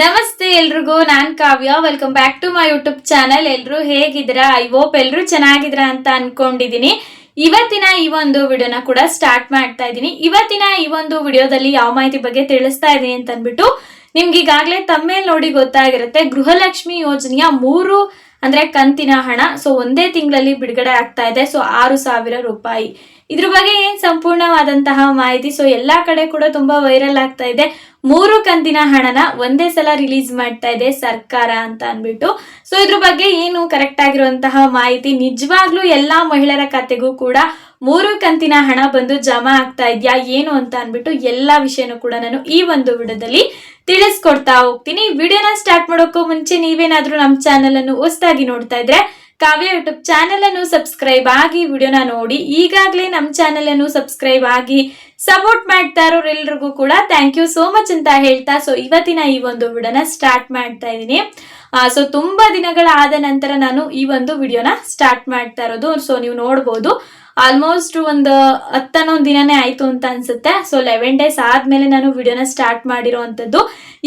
ನಮಸ್ತೆ ಎಲ್ರಿಗೂ, ನಾನ್ Kavya. Welcome back to my YouTube channel ಎಲ್ರು ಹೇಗಿದ್ದೀರಾ? ಐ ಹೋಪ್ ಎಲ್ರು ಚೆನ್ನಾಗಿದ್ದೀರಾ ಅಂತ ಅನ್ಕೊಂಡಿದೀನಿ. ಇವತ್ತಿನ ಈ ಒಂದು ವಿಡಿಯೋನ ಕೂಡ ಸ್ಟಾರ್ಟ್ ಮಾಡ್ತಾ ಇದ್ದೀನಿ ಇವತ್ತಿನ ಈ ಒಂದು ವಿಡಿಯೋದಲ್ಲಿ ಯಾವ ಮಾಹಿತಿ ಬಗ್ಗೆ ತಿಳಿಸ್ತಾ ಇದ್ದೀನಿ ಅಂತ ಅಂದ್ಬಿಟ್ಟು ನಿಮ್ಗೆ ಈಗಾಗಲೇ ತಮ್ಮೇಲ್ ನೋಡಿ ಗೊತ್ತಾಗಿರುತ್ತೆ. ಗೃಹಲಕ್ಷ್ಮಿ ಯೋಜನೆಯ ಮೂರು, ಅಂದ್ರೆ ಕಂತಿನ ಹಣ. ಸೊ ಒಂದೇ ತಿಂಗಳಲ್ಲಿ ಬಿಡುಗಡೆ ಆಗ್ತಾ ಇದೆ. ಸೊ ಆರು ಸಾವಿರ ರೂಪಾಯಿ. ಇದ್ರ ಬಗ್ಗೆ ಏನ್ ಸಂಪೂರ್ಣವಾದಂತಹ ಮಾಹಿತಿ? ಸೊ ಎಲ್ಲಾ ಕಡೆ ಕೂಡ ತುಂಬಾ ವೈರಲ್ ಆಗ್ತಾ ಇದೆ. ಮೂರು ಕಂತಿನ ಹಣನ ಒಂದೇ ಸಲ ರಿಲೀಸ್ ಮಾಡ್ತಾ ಇದೆ ಸರ್ಕಾರ ಅಂತ ಅನ್ಬಿಟ್ಟು ಸೊ ಇದ್ರ ಬಗ್ಗೆ ಏನು ಕರೆಕ್ಟ್ ಆಗಿರುವಂತಹ ಮಾಹಿತಿ? ನಿಜವಾಗ್ಲೂ ಎಲ್ಲಾ ಮಹಿಳೆಯರ ಖಾತೆಗೂ ಕೂಡ ಮೂರು ಕಂತಿನ ಹಣ ಬಂದು ಜಮಾ ಆಗ್ತಾ ಇದೆಯಾ, ಏನು ಅಂತ ಅನ್ಬಿಟ್ಟು ಎಲ್ಲಾ ವಿಷಯನೂ ಕೂಡ ನಾನು ಈ ಒಂದು ವಿಡಿಯೋದಲ್ಲಿ ತಿಳಿಸ್ಕೊಡ್ತಾ ಹೋಗ್ತೀನಿ. ವಿಡಿಯೋನ ಸ್ಟಾರ್ಟ್ ಮಾಡೋಕ್ಕೂ ಮುಂಚೆ ನೀವೇನಾದ್ರೂ ನಮ್ಮ ಚಾನೆಲ್ ಅನ್ನು ಹೊಸದಾಗಿ ನೋಡ್ತಾ ಇದ್ರೆ ಕಾವ್ಯ ಯೂಟ್ಯೂಬ್ ಚಾನೆಲ್ ಅನ್ನು ಸಬ್ಸ್ಕ್ರೈಬ್ ಆಗಿ ವಿಡಿಯೋನ ನೋಡಿ ಈಗಾಗಲೇ ನಮ್ಮ ಚಾನೆಲ್ ಅನ್ನು ಸಬ್ಸ್ಕ್ರೈಬ್ ಆಗಿ ಸಪೋರ್ಟ್ ಮಾಡ್ತಾ ಇರೋರೆಲ್ರಿಗೂ ಕೂಡ ಥ್ಯಾಂಕ್ ಯು ಸೋ ಮಚ್ ಅಂತ ಹೇಳ್ತಾ ಸೊ ಇವತ್ತಿನ ಈ ಒಂದು ವಿಡಿಯೋನ ಸ್ಟಾರ್ಟ್ ಮಾಡ್ತಾ ಇದ್ದೀನಿ. ಸೊ ತುಂಬಾ ದಿನಗಳ ಆದ ನಂತರ ನಾನು ಈ ಒಂದು ವಿಡಿಯೋನ ಸ್ಟಾರ್ಟ್ ಮಾಡ್ತಾ ಇರೋದು ಸೊ ನೀವು ನೋಡ್ಬೋದು. ಆಲ್ಮೋಸ್ಟ್ ಒಂದು ಹತ್ತನ್ನೊಂದು ದಿನನೇ ಆಯ್ತು ಅಂತ ಅನ್ಸುತ್ತೆ ಸೊ ಲೆವೆನ್ ಡೇಸ್ ಆದ್ಮೇಲೆ ನಾನು ವಿಡಿಯೋನ ಸ್ಟಾರ್ಟ್ ಮಾಡಿರೋವಂಥದ್ದು.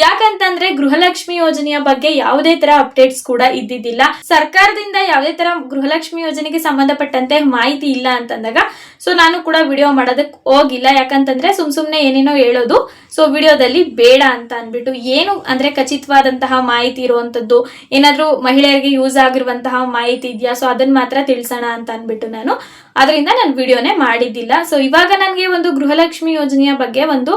ಯಾಕಂತಂದ್ರೆ ಗೃಹಲಕ್ಷ್ಮಿ ಯೋಜನೆಯ ಬಗ್ಗೆ ಯಾವುದೇ ತರ ಅಪ್ಡೇಟ್ಸ್ ಕೂಡ ಇದ್ದಿದ್ದಿಲ್ಲ. ಸರ್ಕಾರದಿಂದ ಯಾವುದೇ ತರ ಗೃಹಲಕ್ಷ್ಮಿ ಯೋಜನೆಗೆ ಸಂಬಂಧಪಟ್ಟಂತೆ ಮಾಹಿತಿ ಇಲ್ಲ ಅಂತಂದಾಗ ಸೊ ನಾನು ಕೂಡ ವಿಡಿಯೋ ಮಾಡೋದಕ್ಕೆ ಹೋಗಿಲ್ಲ. ಯಾಕಂತಂದ್ರೆ ಸುಮ್ ಸುಮ್ನೆ ಏನೇನೋ ಹೇಳೋದು. ಸೊ ವಿಡಿಯೋದಲ್ಲಿ ಬೇಡ ಅಂತ ಅಂದ್ಬಿಟ್ಟು ಏನು ಅಂದ್ರೆ ಖಚಿತವಾದಂತಹ ಮಾಹಿತಿ ಇರುವಂತದ್ದು, ಏನಾದ್ರೂ ಮಹಿಳೆಯರಿಗೆ ಯೂಸ್ ಆಗಿರುವಂತಹ ಮಾಹಿತಿ ಇದೆಯಾ ಸೊ ಅದನ್ನ ಮಾತ್ರ ತಿಳಿಸೋಣ ಅಂತ ಅಂದ್ಬಿಟ್ಟು ನಾನು. ಅದರಿಂದ ನಾನು ವಿಡಿಯೋನೇ ಮಾಡಿದ್ದಿಲ್ಲ. ಸೊ ಇವಾಗ ನನಗೆ ಒಂದು ಗೃಹಲಕ್ಷ್ಮಿ ಯೋಜನೆಯ ಬಗ್ಗೆ ಒಂದು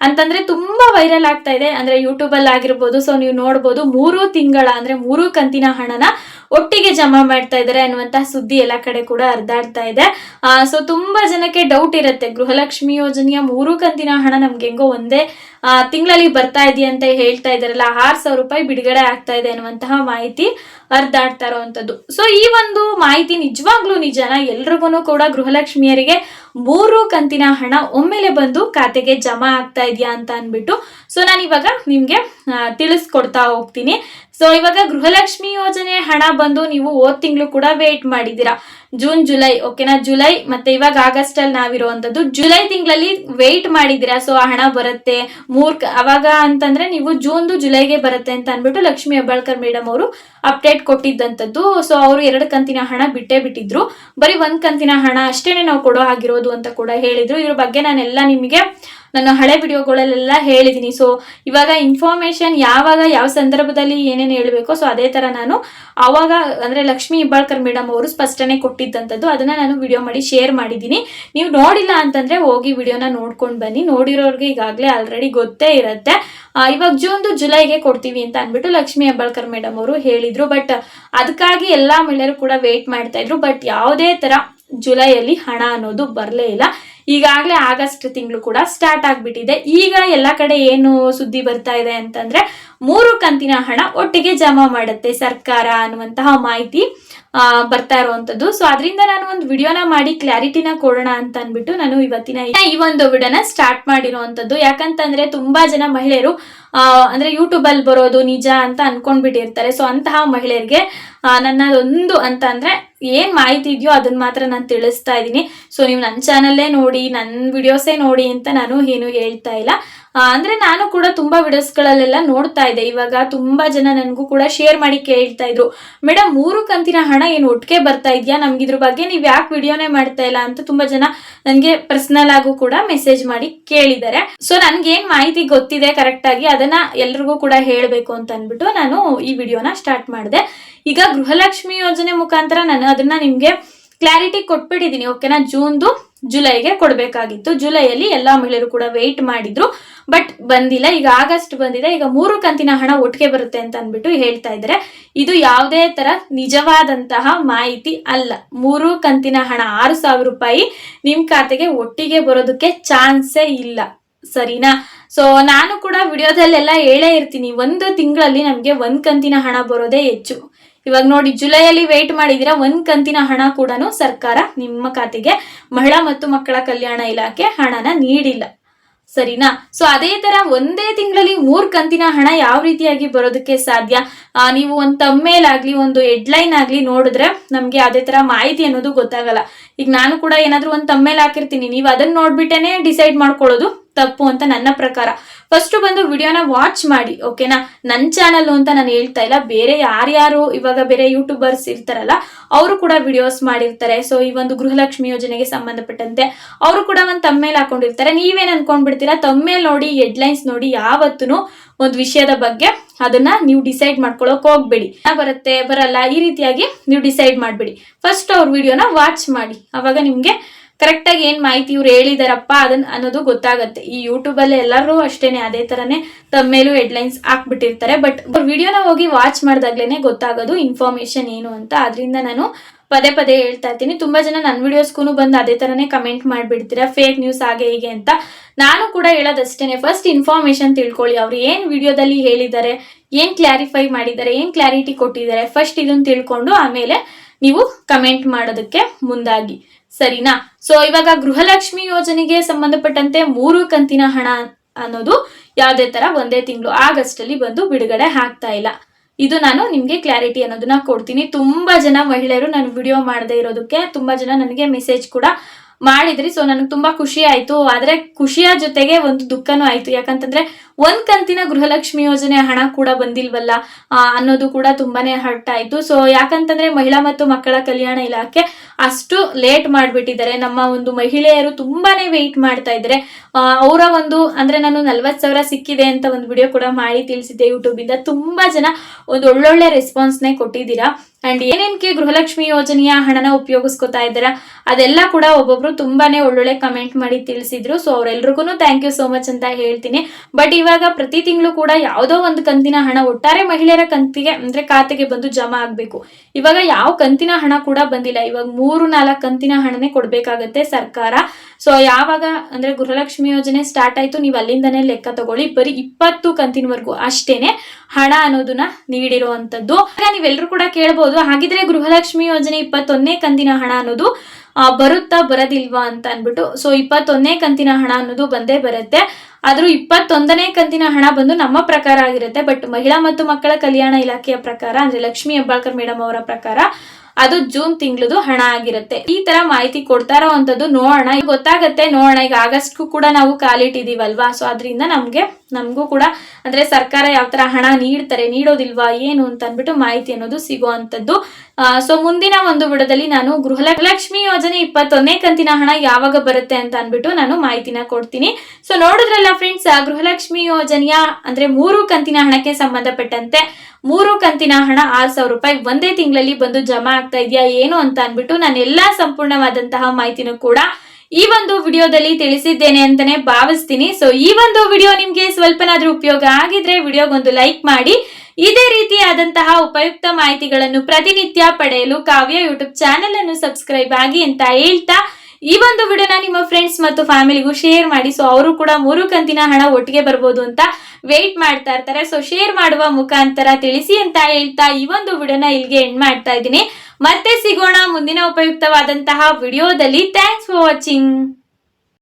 ಅಂತಂದ್ರೆ ತುಂಬಾ ವೈರಲ್ ಆಗ್ತಾ ಇದೆ. ಅಂದ್ರೆ ಯೂಟ್ಯೂಬ್ ಅಲ್ಲಿ ಆಗಿರ್ಬೋದು ಸೊ ನೀವು ನೋಡ್ಬೋದು ಮೂರು ತಿಂಗಳ ಅಂದ್ರೆ ಮೂರು ಕಂತಿನ ಹಣನ ಒಟ್ಟಿಗೆ ಜಮಾ ಮಾಡ್ತಾ ಇದ್ದಾರೆ ಅನ್ನುವಂತಹ ಸುದ್ದಿ ಎಲ್ಲ ಕಡೆ ಕೂಡ ಹರಿದಾಡ್ತಾ ಇದೆ. ಸೊ ತುಂಬಾ ಜನಕ್ಕೆ ಡೌಟ್ ಇರುತ್ತೆ. ಗೃಹಲಕ್ಷ್ಮಿ ಯೋಜನೆಯ ಮೂರು ಕಂತಿನ ಹಣ ನಮ್ಗೆ ಹೆಂಗೋ ಒಂದೇ ತಿಂಗಳಲ್ಲಿ ಬರ್ತಾ ಇದೆಯಾ ಅಂತ ಹೇಳ್ತಾ ಇದಾರಲ್ಲ ಆರ್ ಸಾವಿರ ರೂಪಾಯಿ ಬಿಡುಗಡೆ ಆಗ್ತಾ ಇದೆ ಅನ್ನುವಂತಹ ಮಾಹಿತಿ ಹರಿದಾಡ್ತಾ ಇರುವಂತದ್ದು ಸೊ ಈ ಒಂದು ಮಾಹಿತಿ ನಿಜವಾಗ್ಲೂ ನಿಜನ? ಎಲ್ರಿಗೂ ಕೂಡ ಗೃಹಲಕ್ಷ್ಮಿಯರಿಗೆ ಮೂರು ಕಂತಿನ ಹಣ ಒಮ್ಮೆಲೆ ಬಂದು ಖಾತೆಗೆ ಜಮಾ ಆಗ್ತಾ ಇದೆಯಾ ಅಂತ ಅನ್ಬಿಟ್ಟು ಸೊ ನಾನು ಇವಾಗ ನಿಮ್ಗೆ ತಿಳಿಸ್ಕೊಡ್ತಾ ಹೋಗ್ತೀನಿ. ಸೊ ಇವಾಗ ಗೃಹಲಕ್ಷ್ಮಿ ಯೋಜನೆ ಹಣ ಬಂದು ನೀವು ಹೋದ್ ತಿಂಗಳು ಕೂಡ ವೇಟ್ ಮಾಡಿದ್ದೀರಾ? ಜೂನ್ ಜುಲೈ ಓಕೆನಾ ಜುಲೈ ಮತ್ತೆ ಇವಾಗ ಆಗಸ್ಟ್ ಅಲ್ಲಿ ನಾವಿರುವಂತದ್ದು ಜುಲೈ ತಿಂಗಳಲ್ಲಿ ವೇಟ್ ಮಾಡಿದ್ದೀರಾ? ಸೊ ಆ ಹಣ ಬರುತ್ತೆ. ಮೂರ್ ಅವಾಗ ಅಂತಂದ್ರೆ ನೀವು ಜೂನ್ದು ಜುಲೈಗೆ ಬರುತ್ತೆ ಅಂತ ಅನ್ಬಿಟ್ಟು ಲಕ್ಷ್ಮಿ ಹೆಬ್ಬಾಳ್ಕರ್ ಮೇಡಮ್ ಅವರು ಅಪ್ಡೇಟ್ ಕೊಟ್ಟಿದ್ದಂಥದ್ದು. ಸೊ ಅವರು ಎರಡು ಕಂತಿನ ಹಣ ಬಿಟ್ಟೇ ಬಿಟ್ಟಿದ್ರು. ಬರೀ ಒಂದ್ ಕಂತಿನ ಹಣ ಅಷ್ಟೇನೆ ನಾವು ಕೊಡೋ ಆಗಿರೋದು ಅಂತ ಕೂಡ ಹೇಳಿದ್ರು. ಇದ್ರ ಬಗ್ಗೆ ನಾನೆಲ್ಲ ನಿಮಗೆ ನನ್ನ ಹಳೆ ವಿಡಿಯೋಗಳಲ್ಲೆಲ್ಲ ಹೇಳಿದ್ದೀನಿ ಸೊ ಇವಾಗ ಇನ್ಫಾರ್ಮೇಶನ್ ಯಾವಾಗ, ಯಾವ ಸಂದರ್ಭದಲ್ಲಿ ಏನೇನು ಹೇಳಬೇಕು ಸೊ ಅದೇ ಥರ ನಾನು ಆವಾಗ ಅಂದರೆ ಲಕ್ಷ್ಮಿ ಇಬ್ಬಾಳ್ಕರ್ ಮೇಡಮ್ ಅವರು ಸ್ಪಷ್ಟನೆ ಕೊಟ್ಟಿದ್ದಂಥದ್ದು ಅದನ್ನು ನಾನು ವಿಡಿಯೋ ಮಾಡಿ ಶೇರ್ ಮಾಡಿದ್ದೀನಿ ನೀವು ನೋಡಿಲ್ಲ ಅಂತಂದರೆ ಹೋಗಿ ವಿಡಿಯೋನ ನೋಡ್ಕೊಂಡು ಬನ್ನಿ. ನೋಡಿರೋರಿಗೆ ಈಗಾಗಲೇ ಆಲ್ರೆಡಿ ಗೊತ್ತೇ ಇರುತ್ತೆ. ಇವಾಗ ಜೂನ್ದು ಜುಲೈಗೆ ಕೊಡ್ತೀವಿ ಅಂತ ಅಂದ್ಬಿಟ್ಟು ಲಕ್ಷ್ಮಿ ಹೆಬ್ಬಾಳ್ಕರ್ ಮೇಡಮ್ ಅವರು ಹೇಳಿದ್ರು. ಬಟ್ ಅದಕ್ಕಾಗಿ ಎಲ್ಲ ಮಹಿಳೆಯರು ಕೂಡ ವೇಟ್ ಮಾಡ್ತಾ ಇದ್ರು. ಬಟ್ ಯಾವುದೇ ತರ ಜುಲೈಯಲ್ಲಿ ಹಣ ಅನ್ನೋದು ಬರಲೇ ಇಲ್ಲ. ಈಗಾಗಲೇ ಆಗಸ್ಟ್ ತಿಂಗಳು ಕೂಡ ಸ್ಟಾರ್ಟ್ ಆಗಿಬಿಟ್ಟಿದೆ. ಈಗ ಎಲ್ಲ ಕಡೆ ಏನು ಸುದ್ದಿ ಬರ್ತಾ ಇದೆ ಅಂತಂದ್ರೆ ಮೂರು ಕಂತಿನ ಹಣ ಒಟ್ಟಿಗೆ ಜಮಾ ಮಾಡುತ್ತೆ ಸರ್ಕಾರ ಅನ್ನುವಂತಹ ಮಾಹಿತಿ ಆ, ಬರ್ತಾ ಇರುವಂತದ್ದು. ಸೊ ಅದರಿಂದ ನಾನು ಒಂದು ವಿಡಿಯೋನ ಮಾಡಿ ಕ್ಲಾರಿಟಿನ ಕೊಡೋಣ ಅಂತ ಅನ್ಬಿಟ್ಟು ನಾನು ಇವತ್ತಿನ ಈ- ಒಂದು ವಿಡಿಯೋನ ಸ್ಟಾರ್ಟ್ ಮಾಡಿರುವಂತದ್ದು. ಯಾಕಂತಂದ್ರೆ ತುಂಬಾ ಜನ ಮಹಿಳೆಯರು ಆ, ಅಂದ್ರೆ ಯೂಟ್ಯೂಬ್ ಅಲ್ಲಿ ಬರೋದು ನಿಜ ಅಂತ ಅನ್ಕೊಂಡ್ಬಿಟ್ಟಿರ್ತಾರೆ. ಸೊ ಅಂತಹ ಮಹಿಳೆಯರಿಗೆ ಆ, ನನ್ನ ಒಂದು ಅಂತ ಅಂದ್ರೆ ಏನ್ ಮಾಹಿತಿ ಇದೆಯೋ ಅದನ್ನ ಮಾತ್ರ ನಾನು ತಿಳಿಸ್ತಾ ಇದ್ದೀನಿ. ಸೊ ನೀವು ನನ್ನ ಚಾನಲ್ಲೇ ನೋಡಿ ನನ್ನ ವಿಡಿಯೋಸೇ ನೋಡಿ ಅಂತ ನಾನು ಏನು ಹೇಳ್ತಾ ಇಲ್ಲ. ಅಂದ್ರೆ ನಾನು ಕೂಡ ತುಂಬಾ ವಿಡಿಯೋಸ್ಗಳಲ್ಲೆಲ್ಲ ನೋಡ್ತಾ ಇದ್ದೆ. ಇವಾಗ ತುಂಬಾ ಜನ ನನಗೂ ಕೂಡ ಶೇರ್ ಮಾಡಿ ಕೇಳ್ತಾ ಇದ್ರು. ಮೇಡಮ್ ಮೂರು ಕಂತಿನ ಹಣ ಏನು ಒಟ್ಟಿಗೆ ಬರ್ತಾ ಇದೆಯಾ? ನಮ್ಗೆ ಇದ್ರ ಬಗ್ಗೆ ನೀವು ಯಾಕೆ ವಿಡಿಯೋನೇ ಮಾಡ್ತಾ ಇಲ್ಲ? ಅಂತ ತುಂಬಾ ಜನ ನನಗೆ ಪರ್ಸನಲ್ ಆಗು ಕೂಡ ಮೆಸೇಜ್ ಮಾಡಿ ಕೇಳಿದ್ದಾರೆ. ಸೊ ನನ್ಗೆ ಏನ್ ಮಾಹಿತಿ ಗೊತ್ತಿದೆ ಕರೆಕ್ಟಾಗಿ ಅದನ್ನ ಎಲ್ರಿಗೂ ಕೂಡ ಹೇಳಬೇಕು ಅಂತ ಅಂದ್ಬಿಟ್ಟು ನಾನು ಈ ವಿಡಿಯೋನ ಸ್ಟಾರ್ಟ್ ಮಾಡಿದೆ. ಈಗ ಗೃಹಲಕ್ಷ್ಮಿ ಯೋಜನೆ ಮುಖಾಂತರ ನಾನು ಅದನ್ನ ನಿಮ್ಗೆ ಕ್ಲಾರಿಟಿ ಕೊಟ್ಬಿಟ್ಟಿದ್ದೀನಿ ಓಕೆನಾ ಜೂನ್ದು ಜುಲೈಗೆ ಕೊಡಬೇಕಾಗಿತ್ತು. ಜುಲೈಯಲ್ಲಿ ಎಲ್ಲಾ ಮಹಿಳೆಯರು ಕೂಡ ವೆಯ್ಟ್ ಮಾಡಿದ್ರು. ಬಟ್ ಬಂದಿಲ್ಲ. ಈಗ ಆಗಸ್ಟ್ ಬಂದಿದೆ. ಈಗ ಮೂರು ಕಂತಿನ ಹಣ ಒಟ್ಟಿಗೆ ಬರುತ್ತೆ ಅಂತ ಅಂದ್ಬಿಟ್ಟು ಹೇಳ್ತಾ ಇದ್ದಾರೆ. ಇದು ಯಾವುದೇ ತರ ನಿಜವಾದಂತಹ ಮಾಹಿತಿ ಅಲ್ಲ. ಮೂರು ಕಂತಿನ ಹಣ ಆರು ಸಾವಿರ ರೂಪಾಯಿ ನಿಮ್ ಖಾತೆಗೆ ಒಟ್ಟಿಗೆ ಬರೋದಕ್ಕೆ ಚಾನ್ಸೇ ಇಲ್ಲ. ಸರಿನಾ? ಸೊ ನಾನು ಕೂಡ ವಿಡಿಯೋದಲ್ಲೆಲ್ಲ ಹೇಳೇ ಇರ್ತೀನಿ. ಒಂದು ತಿಂಗಳಲ್ಲಿ ನಮಗೆ ಒಂದು ಕಂತಿನ ಹಣ ಬರೋದೇ ಹೆಚ್ಚು. ಇವಾಗ ನೋಡಿ, ಜುಲೈಯಲ್ಲಿ ವೇಟ್ ಮಾಡಿದಿರ ಒಂದ್ ಕಂತಿನ ಹಣ ಕೂಡ ಸರ್ಕಾರ ನಿಮ್ಮ ಖಾತೆಗೆ ಮಹಿಳಾ ಮತ್ತು ಮಕ್ಕಳ ಕಲ್ಯಾಣ ಇಲಾಖೆ ಹಣನ ನೀಡಿಲ್ಲ. ಸರಿನಾ? ಸೊ ಅದೇ ತರ ಒಂದೇ ತಿಂಗಳಲ್ಲಿ ಮೂರ್ ಕಂತಿನ ಹಣ ಯಾವ ರೀತಿಯಾಗಿ ಬರೋದಕ್ಕೆ ಸಾಧ್ಯ? ನೀವು ಒಂದ್ ತಮ್ಮೇಲ್ ಆಗ್ಲಿ, ಒಂದು ಹೆಡ್ಲೈನ್ ಆಗ್ಲಿ ನೋಡಿದ್ರೆ ನಮ್ಗೆ ಅದೇ ತರ ಮಾಹಿತಿ ಅನ್ನೋದು ಗೊತ್ತಾಗಲ್ಲ. ಈಗ ನಾನು ಕೂಡ ಏನಾದ್ರೂ ಒಂದು ತಮ್ಮೇಲೆ ಹಾಕಿರ್ತೀನಿ. ನೀವು ಅದನ್ನ ನೋಡ್ಬಿಟ್ಟೇನೆ ಡಿಸೈಡ್ ಮಾಡ್ಕೊಳ್ಳೋದು ತಪ್ಪು ಅಂತ ನನ್ನ ಪ್ರಕಾರ. ಫಸ್ಟ್ ಬಂದು ವಿಡಿಯೋನ ವಾಚ್ ಮಾಡಿ ಓಕೆನಾ ನನ್ನ ಚಾನಲ್ ಅಂತ ನಾನು ಹೇಳ್ತಾ ಇಲ್ಲ. ಬೇರೆ ಯಾರ್ಯಾರು, ಇವಾಗ ಬೇರೆ ಯೂಟ್ಯೂಬರ್ಸ್ ಇರ್ತಾರಲ್ಲ, ಅವರು ಕೂಡ ವಿಡಿಯೋಸ್ ಮಾಡಿರ್ತಾರೆ. ಸೊ ಈ ಒಂದು ಗೃಹಲಕ್ಷ್ಮಿ ಯೋಜನೆಗೆ ಸಂಬಂಧಪಟ್ಟಂತೆ ಅವರು ಕೂಡ ಒಂದು ತಮ್ಮೇಲೆ ಹಾಕೊಂಡಿರ್ತಾರೆ. ನೀವೇನ್ ಅನ್ಕೊಂಡ್ಬಿಡ್ತೀರಾ? ತಮ್ಮೇಲೆ ನೋಡಿ ಹೆಡ್ಲೈನ್ಸ್ ನೋಡಿ ಯಾವತ್ತೂ ಒಂದು ವಿಷಯದ ಬಗ್ಗೆ ಅದನ್ನ ನೀವು ಡಿಸೈಡ್ ಮಾಡ್ಕೊಳಕ್ ಹೋಗ್ಬೇಡಿ. ಬರುತ್ತೆ, ಬರಲ್ಲ, ಈ ರೀತಿಯಾಗಿ ನೀವು ಡಿಸೈಡ್ ಮಾಡ್ಬೇಡಿ. ಫಸ್ಟ್ ಅವ್ರ ವಿಡಿಯೋನ ವಾಚ್ ಮಾಡಿ. ಅವಾಗ ನಿಮ್ಗೆ ಕರೆಕ್ಟ್ ಆಗಿ ಏನ್ ಮಾಹಿತಿ ಇವ್ರು ಹೇಳಿದಾರಪ್ಪ ಅದನ್ ಅನ್ನೋದು ಗೊತ್ತಾಗತ್ತೆ. ಈ ಯೂಟ್ಯೂಬ್ ಅಲ್ಲಿ ಎಲ್ಲರೂ ಅಷ್ಟೇನೆ, ಅದೇ ತರನೇ ತಮ್ಮೇಲೂ ಹೆಡ್ಲೈನ್ಸ್ ಹಾಕ್ಬಿಟ್ಟಿರ್ತಾರೆ. ಬಟ್ ವಿಡಿಯೋನ ಹೋಗಿ ವಾಚ್ ಮಾಡಿದಾಗ್ಲೇನೆ ಗೊತ್ತಾಗೋದು ಇನ್ಫಾರ್ಮೇಶನ್ ಏನು ಅಂತ. ಅದರಿಂದ ನಾನು ಪದೇ ಪದೇ ಹೇಳ್ತಾ ಇರ್ತೀನಿ ತುಂಬಾ ಜನ ನನ್ನ ವಿಡಿಯೋಸ್ಗೂ ಬಂದು ಅದೇ ತರನೇ ಕಮೆಂಟ್ ಮಾಡ್ಬಿಡ್ತೀರಾ ಫೇಕ್ ನ್ಯೂಸ್ ಹಾಗೆ ಹೀಗೆ ಅಂತ. ನಾನು ಕೂಡ ಹೇಳೋದಷ್ಟೇನೆ. ಫಸ್ಟ್ ಇನ್ಫಾರ್ಮೇಶನ್ ತಿಳ್ಕೊಳ್ಳಿ. ಅವ್ರು ಏನ್ ವಿಡಿಯೋದಲ್ಲಿ ಹೇಳಿದ್ದಾರೆ, ಏನ್ ಕ್ಲಾರಿಫೈ ಮಾಡಿದ್ದಾರೆ, ಏನ್ ಕ್ಲಾರಿಟಿ ಕೊಟ್ಟಿದ್ದಾರೆ ಫಸ್ಟ್ ಇದನ್ನ ತಿಳ್ಕೊಂಡು ಆಮೇಲೆ ನೀವು ಕಮೆಂಟ್ ಮಾಡೋದಕ್ಕೆ ಮುಂದಾಗಿ. ಸರಿನಾ? ಸೊ ಇವಾಗ ಗೃಹಲಕ್ಷ್ಮಿ ಯೋಜನೆಗೆ ಸಂಬಂಧಪಟ್ಟಂತೆ ಮೂರು ಕಂತಿನ ಹಣ ಅನ್ನೋದು ಯಾವುದೇ ತರ ಒಂದೇ ತಿಂಗಳು ಆಗಸ್ಟ್ ಅಲ್ಲಿ ಬಂದು ಬಿಡುಗಡೆ ಆಗ್ತಾ ಇಲ್ಲ. ಇದು ನಾನು ನಿಮ್ಗೆ ಕ್ಲಾರಿಟಿ ಅನ್ನೋದನ್ನ ಕೊಡ್ತೀನಿ. ತುಂಬಾ ಜನ ಮಹಿಳೆಯರು ನಾನು ವಿಡಿಯೋ ಮಾಡದೇ ಇರೋದಕ್ಕೆ ತುಂಬಾ ಜನ ನನಗೆ ಮೆಸೇಜ್ ಕೂಡ ಮಾಡಿದ್ರಿ. ಸೊ ನನಗೆ ತುಂಬಾ ಖುಷಿ ಆಯ್ತು. ಆದ್ರೆ ಖುಷಿಯ ಜೊತೆಗೆ ಒಂದು ದುಃಖನೂ ಆಯ್ತು. ಯಾಕಂತಂದ್ರೆ ಒಂದ್ ಕಂತಿನ ಗೃಹಲಕ್ಷ್ಮಿ ಯೋಜನೆ ಹಣ ಕೂಡ ಬಂದಿಲ್ವಲ್ಲ? ಅನ್ನೋದು ಕೂಡ ತುಂಬಾನೇ ಹರ್ಟ್ ಆಯ್ತು. ಸೊ ಯಾಕಂತಂದ್ರೆ ಮಹಿಳಾ ಮತ್ತು ಮಕ್ಕಳ ಕಲ್ಯಾಣ ಇಲಾಖೆ ಅಷ್ಟು ಲೇಟ್ ಮಾಡಿಬಿಟ್ಟಿದ್ದಾರೆ. ನಮ್ಮ ಒಂದು ಮಹಿಳೆಯರು ತುಂಬಾನೇ ವೆಯ್ಟ್ ಮಾಡ್ತಾ ಇದ್ದಾರೆ. ಅವರ ಒಂದು, ಅಂದ್ರೆ ನಾನು ನಲ್ವತ್ ಸಾವಿರ ಸಿಕ್ಕಿದೆ ಅಂತ ಒಂದು ವಿಡಿಯೋ ಕೂಡ ಮಾಡಿ ತಿಳಿಸಿದ್ದೆ ಯೂಟ್ಯೂಬ್ ಇಂದ. ತುಂಬಾ ಜನ ಒಂದು ಒಳ್ಳೊಳ್ಳೆ ರೆಸ್ಪಾನ್ಸ್ ನೇ ಕೊಟ್ಟಿದ್ದೀರಾ. ಅಂಡ್ ಏನೇನ್ಕೆ ಗೃಹಲಕ್ಷ್ಮಿ ಯೋಜನೆಯ ಹಣನ ಉಪಯೋಗಿಸ್ಕೊತಾ ಇದ್ದೀರಾ, ಅದೆಲ್ಲ ಕೂಡ ಒಬ್ಬೊಬ್ರು ತುಂಬಾನೇ ಒಳ್ಳೊಳ್ಳೆ ಕಮೆಂಟ್ ಮಾಡಿ ತಿಳಿಸಿದ್ರು. ಸೊ ಅವ್ರೆಲ್ರಿಗೂ ಥ್ಯಾಂಕ್ ಯು ಸೋ ಮಚ್ ಅಂತ ಹೇಳ್ತೀನಿ. ಬಟ್ ಇವಾಗ ಪ್ರತಿ ತಿಂಗಳು ಕೂಡ ಯಾವುದೋ ಒಂದು ಕಂತಿನ ಹಣ ಒಟ್ಟಾರೆ ಮಹಿಳೆಯರ ಕಂತಿಗೆ, ಅಂದ್ರೆ ಖಾತೆಗೆ ಬಂದು ಜಮಾ ಆಗ್ಬೇಕು. ಇವಾಗ ಯಾವ ಕಂತಿನ ಹಣ ಕೂಡ ಬಂದಿಲ್ಲ. ಇವಾಗ ಮೂರು ನಾಲ್ಕು ಕಂತಿನ ಹಣನೇ ಕೊಡ್ಬೇಕಾಗತ್ತೆ ಸರ್ಕಾರ. ಸೊ ಯಾವಾಗ, ಅಂದ್ರೆ ಗೃಹಲಕ್ಷ್ಮಿ ಯೋಜನೆ ಸ್ಟಾರ್ಟ್ ಆಯ್ತು, ನೀವು ಅಲ್ಲಿಂದನೇ ಲೆಕ್ಕ ತಗೊಳ್ಳಿ. ಬರೀ ಇಪ್ಪತ್ತು ಕಂತಿನವರೆಗೂ ಅಷ್ಟೇನೆ ಹಣ ಅನ್ನೋದನ್ನ ನೀಡಿರುವಂತದ್ದು. ನೀವೆಲ್ಲರೂ ಕೂಡ ಹಾಗಿದ್ರೆ ಗೃಹಲಕ್ಷ್ಮಿ ಯೋಜನೆ ಇಪ್ಪತ್ತೊಂದನೇ ಕಂತಿನ ಹಣ ಅನ್ನೋದು ಬರುತ್ತಾ ಬರೋದಿಲ್ವಾ ಅಂತ ಅನ್ಬಿಟ್ಟು ಸೊ ಇಪ್ಪತ್ತೊಂದನೇ ಕಂತಿನ ಹಣ ಅನ್ನೋದು ಬಂದೇ ಬರುತ್ತೆ. ಆದ್ರೂ ಇಪ್ಪತ್ತೊಂದನೇ ಕಂತಿನ ಹಣ ಬಂದು ನಮ್ಮ ಪ್ರಕಾರ ಆಗಿರುತ್ತೆ. ಬಟ್ ಮಹಿಳಾ ಮತ್ತು ಮಕ್ಕಳ ಕಲ್ಯಾಣ ಇಲಾಖೆಯ ಪ್ರಕಾರ, ಅಂದ್ರೆ ಲಕ್ಷ್ಮಿ ಹೆಬ್ಬಾಳ್ಕರ್ ಮೇಡಮ್ ಅವರ ಪ್ರಕಾರ ಅದು ಜೂನ್ ತಿಂಗಳದು ಹಣ ಆಗಿರುತ್ತೆ. ಈ ತರ ಮಾಹಿತಿ ಕೊಡ್ತಾ ಇರೋವಂಥದ್ದು ನೋಡೋಣ. ಈಗ ಗೊತ್ತಾಗತ್ತೆ ನೋಡೋಣ. ಈಗ ಆಗಸ್ಟ್ ಕೂಡ ನಾವು ಕಾಲಿಟ್ಟಿದೀವಲ್ವಾ? ಸೊ ಅದರಿಂದ ನಮ್ಗೆ, ನಮಗೂ ಕೂಡ ಅಂದ್ರೆ ಸರ್ಕಾರ ಯಾವ ತರ ಹಣ ನೀಡ್ತಾರೆ, ನೀಡೋದಿಲ್ವಾ, ಏನು ಅಂತ ಅಂದ್ಬಿಟ್ಟು ಮಾಹಿತಿ ಅನ್ನೋದು ಸಿಗುವಂತದ್ದು ಸೊ ಮುಂದಿನ ಒಂದು ವಿಡದಲ್ಲಿ ನಾನು ಗೃಹಲಕ್ಷ್ಮಿ ಯೋಜನೆ ಇಪ್ಪತ್ತೊಂದನೇ ಕಂತಿನ ಹಣ ಯಾವಾಗ ಬರುತ್ತೆ ಅಂತ ಅಂದ್ಬಿಟ್ಟು ನಾನು ಮಾಹಿತಿನ ಕೊಡ್ತೀನಿ. ಸೊ ನೋಡಿದ್ರಲ್ಲ ಫ್ರೆಂಡ್ಸ್ ಗೃಹಲಕ್ಷ್ಮಿ ಯೋಜನೆಯ ಅಂದ್ರೆ ಮೂರು ಕಂತಿನ ಹಣಕ್ಕೆ ಸಂಬಂಧಪಟ್ಟಂತೆ ಮೂರು ಕಂತಿನ ಹಣ ಆರು ಸಾವಿರ ರೂಪಾಯಿ ಒಂದೇ ತಿಂಗಳಲ್ಲಿ ಬಂದು ಜಮಾ ಆಗ್ತಾ ಇದೆಯಾ ಏನು ಅಂತ ಅನ್ಬಿಟ್ಟು ನಾನು ಎಲ್ಲಾ ಸಂಪೂರ್ಣವಾದಂತಹ ಮಾಹಿತಿನೂ ಕೂಡ ಈ ಒಂದು ವಿಡಿಯೋದಲ್ಲಿ ತಿಳಿಸಿದ್ದೇನೆ ಅಂತಾನೆ ಭಾವಿಸ್ತೀನಿ. ಸೊ ಈ ಒಂದು ವಿಡಿಯೋ ನಿಮ್ಗೆ ಸ್ವಲ್ಪನಾದ್ರೂ ಉಪಯೋಗ ಆಗಿದ್ರೆ ವಿಡಿಯೋಗೊಂದು ಲೈಕ್ ಮಾಡಿ. ಇದೇ ರೀತಿಯಾದಂತಹ ಉಪಯುಕ್ತ ಮಾಹಿತಿಗಳನ್ನು ಪ್ರತಿನಿತ್ಯ ಪಡೆಯಲು ಕಾವ್ಯ ಯೂಟ್ಯೂಬ್ ಚಾನೆಲ್ ಅನ್ನು ಸಬ್ಸ್ಕ್ರೈಬ್ ಆಗಿ ಅಂತ ಹೇಳ್ತಾ ಈ ಒಂದು ವಿಡಿಯೋನ ನಿಮ್ಮ ಫ್ರೆಂಡ್ಸ್ ಮತ್ತು ಫ್ಯಾಮಿಲಿಗೂ ಶೇರ್ ಮಾಡಿ. ಸೊ ಅವರು ಕೂಡ ಮೂರು ಕಂತಿನ ಹಣ ಒಟ್ಟಿಗೆ ಬರ್ಬೋದು ಅಂತ ವೆಯ್ಟ್ ಮಾಡ್ತಾ ಇರ್ತಾರೆ. ಸೊ ಶೇರ್ ಮಾಡುವ ಮುಖಾಂತರ ತಿಳಿಸಿ ಅಂತ ಹೇಳ್ತಾ ಈ ಒಂದು ವಿಡಿಯೋನ ಇಲ್ಲಿಗೆ ಎಂಡ್ ಮಾಡ್ತಾ ಇದ್ದೀನಿ. ಮತ್ತೆ ಸಿಗೋಣ ಮುಂದಿನ ಉಪಯುಕ್ತವಾದಂತಹ ವಿಡಿಯೋದಲ್ಲಿ. Thanks for watching